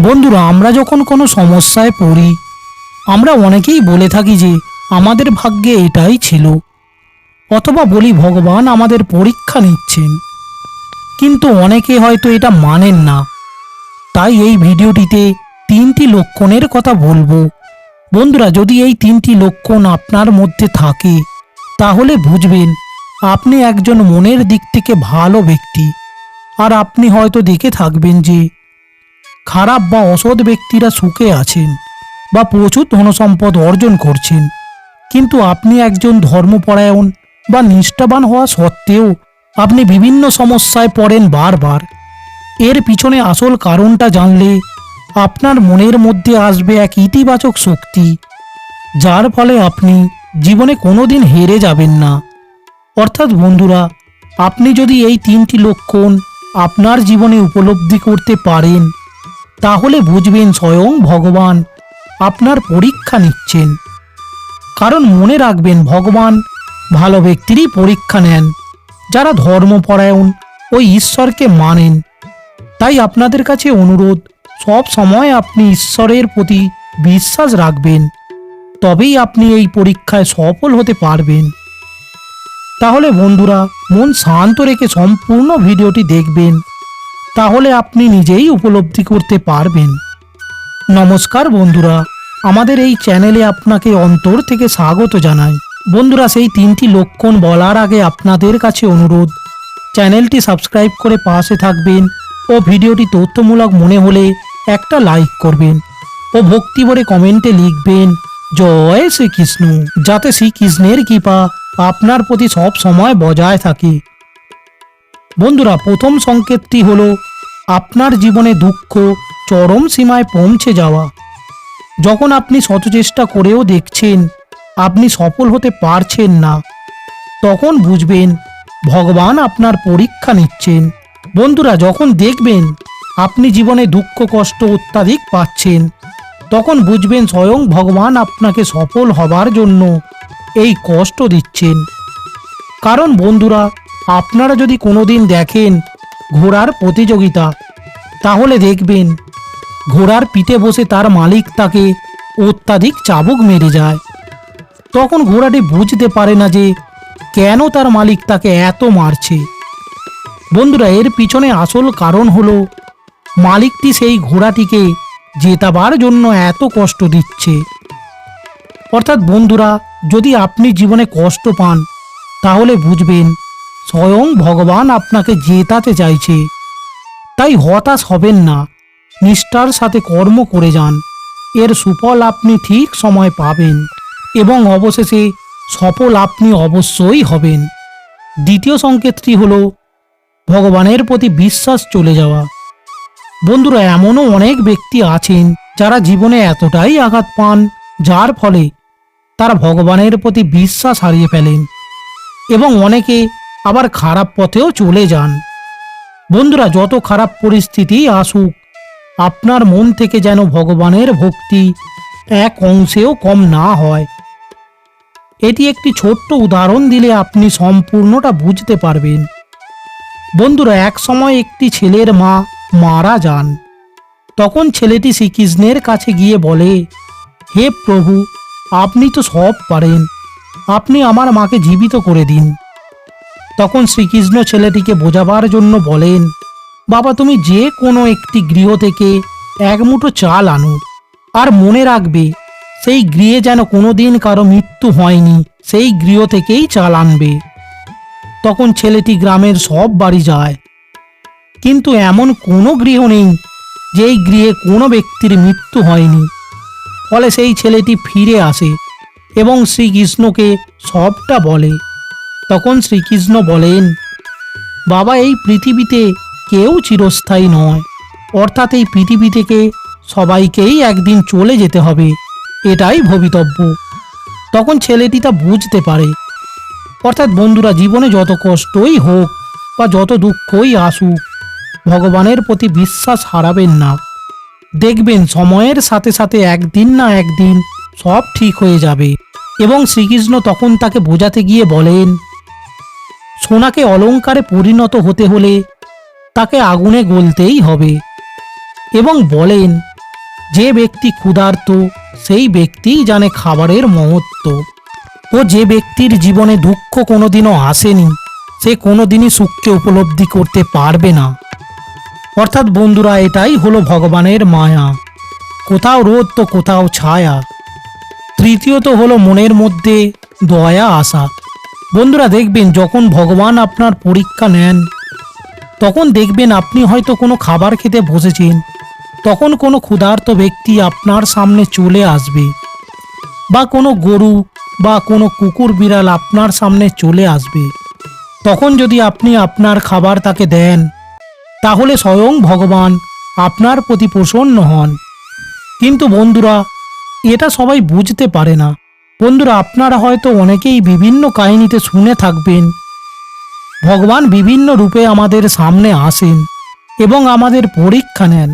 বন্ধুরা, আমরা যখন কোনো সমস্যায় পড়ি, আমরা অনেকেই বলে থাকি যে আমাদের ভাগ্যে এটাই ছিল। অথবা বলি, ভগবান আমাদের পরীক্ষা নিচ্ছেন। কিন্তু অনেকে হয়তো এটা মানেন না। তাই এই ভিডিওটিতে তিনটি লক্ষণের কথা বলব। বন্ধুরা, যদি এই তিনটি লক্ষণ আপনার মধ্যে থাকে, তাহলে বুঝবেন, আপনি একজন মনের দিক থেকে ভালো ব্যক্তি। আর আপনি হয়তো দেখে থাকবেন যে খারাপ বা অসৎ ব্যক্তিরা সুখে আছেন বা প্রচুর ধনসম্পদ অর্জন করছেন। কিন্তু আপনি একজন ধর্মপরায়ণ বা নিষ্ঠাবান হওয়া সত্ত্বেও আপনি বিভিন্ন সমস্যায় পড়েন বারবার। এর পিছনে আসল কারণটা জানলে আপনার মনের মধ্যে আসবে এক ইতিবাচক শক্তি, যার ফলে আপনি জীবনে কোনোদিন হেরে যাবেন না। অর্থাৎ বন্ধুরা, আপনি যদি এই তিনটি লক্ষণ আপনার জীবনে উপলব্ধি করতে পারেন তাহলে বুঝবেন স্বয়ং ভগবান, আপনার পরীক্ষা নিচ্ছেন। কারণ মনে রাখবেন ভগবান ভালো ব্যক্তিরই পরীক্ষা নেন, যারা ধর্মপরায়ণ ও ঈশ্বরকে মানেন। তাই আপনাদের কাছে অনুরোধ, সব সময় আপনি ঈশ্বরের প্রতি বিশ্বাস রাখবেন, তবেই আপনি এই পরীক্ষায় সফল হতে পারবেন। তাহলে বন্ধুরা, মন শান্ত রেখে সম্পূর্ণ ভিডিওটি দেখবেন। তাহলে আপনি নিজেই উপলব্ধি করতে পারবেন। নমস্কার বন্ধুরা, আমাদের এই চ্যানেলে আপনাকে অন্তর থেকে স্বাগত জানাই। বন্ধুরা, সেই তিনটি লক্ষণ বলার আগে আপনাদের কাছে অনুরোধ, চ্যানেলটি সাবস্ক্রাইব করে পাশে থাকবেন ও ভিডিওটি তথ্যমূলক মনে হলে একটা লাইক করবেন ও ভক্তি ভরে কমেন্টে লিখবেন, জয় শ্রীকৃষ্ণ। যাতে শ্রীকৃষ্ণের কৃপা আপনার প্রতি সব সময় বজায় থাকে। বন্ধুরা, প্রথম সংকেতটি হলো, আপনার জীবনে দুঃখ চরম সীমায় পৌঁছে যাওয়া। যখন আপনি শতচেষ্টা করেও দেখছেন, আপনি সফল হতে পারছেন না, তখন বুঝবেন, ভগবান আপনার পরীক্ষা নিচ্ছেন। বন্ধুরা, যখন দেখবেন, আপনি জীবনে দুঃখ, কষ্ট অত্যাধিক পাচ্ছেন, তখন বুঝবেন স্বয়ং ভগবান আপনাকে সফল হবার জন্য এই কষ্ট দিচ্ছেন। কারণ বন্ধুরা আপনারা যদি কোনোদিন দেখেন ঘোড়ার প্রতিযোগিতা, তাহলে দেখবেন ঘোড়ার পিঠে বসে তার মালিক তাকে অত্যাধিক চাবুক মেরে যায়। তখন ঘোড়াটি বুঝতে পারে না যে কেন তার মালিক তাকে এত মারছে। বন্ধুরা, এর পিছনে আসল কারণ হলো মালিকটি সেই ঘোড়াটিকে জেতাবার জন্য এত কষ্ট দিচ্ছে। অর্থাৎ বন্ধুরা, যদি আপনি জীবনে কষ্ট পান, তাহলে বুঝবেন স্বয়ং ভগবান আপনাকে জেতাতে চাইছে। তাই হতাশ হবেন না, নিষ্ঠার সাথে কর্ম করে যান। এর সুফল আপনি ঠিক সময় পাবেন এবং অবশেষে সফল আপনি অবশ্যই হবেন। দ্বিতীয় সংকেতটি হল, ভগবানের প্রতি বিশ্বাস চলে যাওয়া। বন্ধুরা, এমনও অনেক ব্যক্তি আছেন যারা জীবনে এতটাই আঘাত পান, যার ফলে তারা ভগবানের প্রতি বিশ্বাস হারিয়ে ফেলেন। এবং অনেকে আবার খারাপ পথেও চলে যান। বন্ধুরা, যত খারাপ পরিস্থিতি আসুক, আপনার মন থেকে যেন ভগবানের ভক্তি এক অংশেও কম না হয়। এটি একটি ছোট্ট উদাহরণ দিলে আপনি সম্পূর্ণটা বুঝতে পারবেন। বন্ধুরা, এক সময় একটি ছেলের মা মারা যান। তখন ছেলেটি শ্রীকৃষ্ণের কাছে গিয়ে বলে, হে প্রভু, আপনি তো সব পারেন। আপনি আমার মাকে জীবিত করে দিন। তখন শ্রীকৃষ্ণ ছেলেটিকে বোঝাবার জন্য বলেন, বাবা, তুমি যে কোনো একটি গৃহ থেকে এক মুঠো চাল আনো আর মনে রাখবে, সেই গৃহে যেন কোনো দিন কারও মৃত্যু হয়নি, সেই গৃহ থেকেই চাল আনবে। তখন ছেলেটি গ্রামের সব বাড়ি যায়। কিন্তু এমন কোনো গৃহ নেই, যেই গৃহে কোনো ব্যক্তির মৃত্যু হয়নি। ফলে সেই ছেলেটি ফিরে আসে এবং শ্রীকৃষ্ণকে সবটা বলে। তখন শ্রীকৃষ্ণ বলেন, বাবা, এই পৃথিবীতে কেউ চিরস্থায়ী নয়। অর্থাৎ এই পৃথিবী থেকে সবাইকেই একদিন চলে যেতে হবে। এটাই ভবিতব্য। তখন ছেলেটি তা বুঝতে পারে। অর্থাৎ বন্ধুরা, জীবনে যত কষ্টই হোক বা যত দুঃখই আসুক, ভগবানের প্রতি বিশ্বাস হারাবেন না। দেখবেন, সময়ের সাথে সাথে একদিন না একদিন সব ঠিক হয়ে যাবে। এবং শ্রীকৃষ্ণ তখন তাকে বোঝাতে গিয়ে বলেন সোনাকে অলংকারে পরিণত হতে হলে তাকে আগুনে গলতেই হবে এবং বলেন, যে ব্যক্তি ক্ষুধার্ত, সেই ব্যক্তিই জানে খাবারের মহত্ব। ও যে ব্যক্তির জীবনে দুঃখ কোনোদিনও আসেনি, সে কোনোদিনই সুখকে উপলব্ধি করতে পারবে না। অর্থাৎ বন্ধুরা, এটাই হলো ভগবানের মায়া। কোথাও রোদ তো কোথাও ছায়া। তৃতীয়ত হলো মনের মধ্যে দয়া আসা। বন্ধুরা দেখবেন যখন ভগবান আপনার পরীক্ষা নেন, তখন দেখবেন আপনি হয়তো কোনো খাবার খেতে বসেছেন, তখন কোনো ক্ষুধার্ত ব্যক্তি আপনার সামনে চলে আসবে, বা কোনো গরু বা কোনো কুকুর বিড়াল আপনার সামনে চলে আসবে। তখন যদি আপনি আপনার খাবার তাকে দেন, তাহলে স্বয়ং ভগবান আপনার প্রতি প্রসন্ন হন। কিন্তু বন্ধুরা, এটা সবাই বুঝতে পারে না। বন্ধুরা, আপনারা হয়তো অনেকেই বিভিন্ন কাহিনীতে শুনে থাকবেন। ভগবান বিভিন্ন রূপে আমাদের সামনে আসেন এবং আমাদের পরীক্ষা নেন।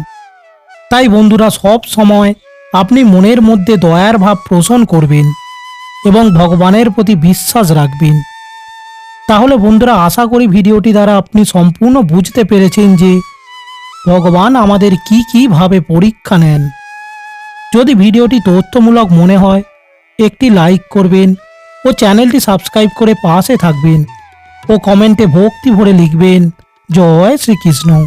তাই বন্ধুরা, সব সময় আপনি মনের মধ্যে দয়ার ভাব পোষণ করবেন এবং ভগবানের প্রতি বিশ্বাস রাখবেন। তাহলে বন্ধুরা, আশা করি ভিডিওটি দ্বারা আপনি সম্পূর্ণ বুঝতে পেরেছেন যে ভগবান আমাদের কি কীভাবে পরীক্ষা নেন। যদি ভিডিওটি তথ্যমূলক মনে হয় একটি লাইক করবেন ও চ্যানেলটি সাবস্ক্রাইব করে পাশে থাকবেন ও কমেন্টে ভক্তি ভরে লিখবেন। জয় শ্রীকৃষ্ণ।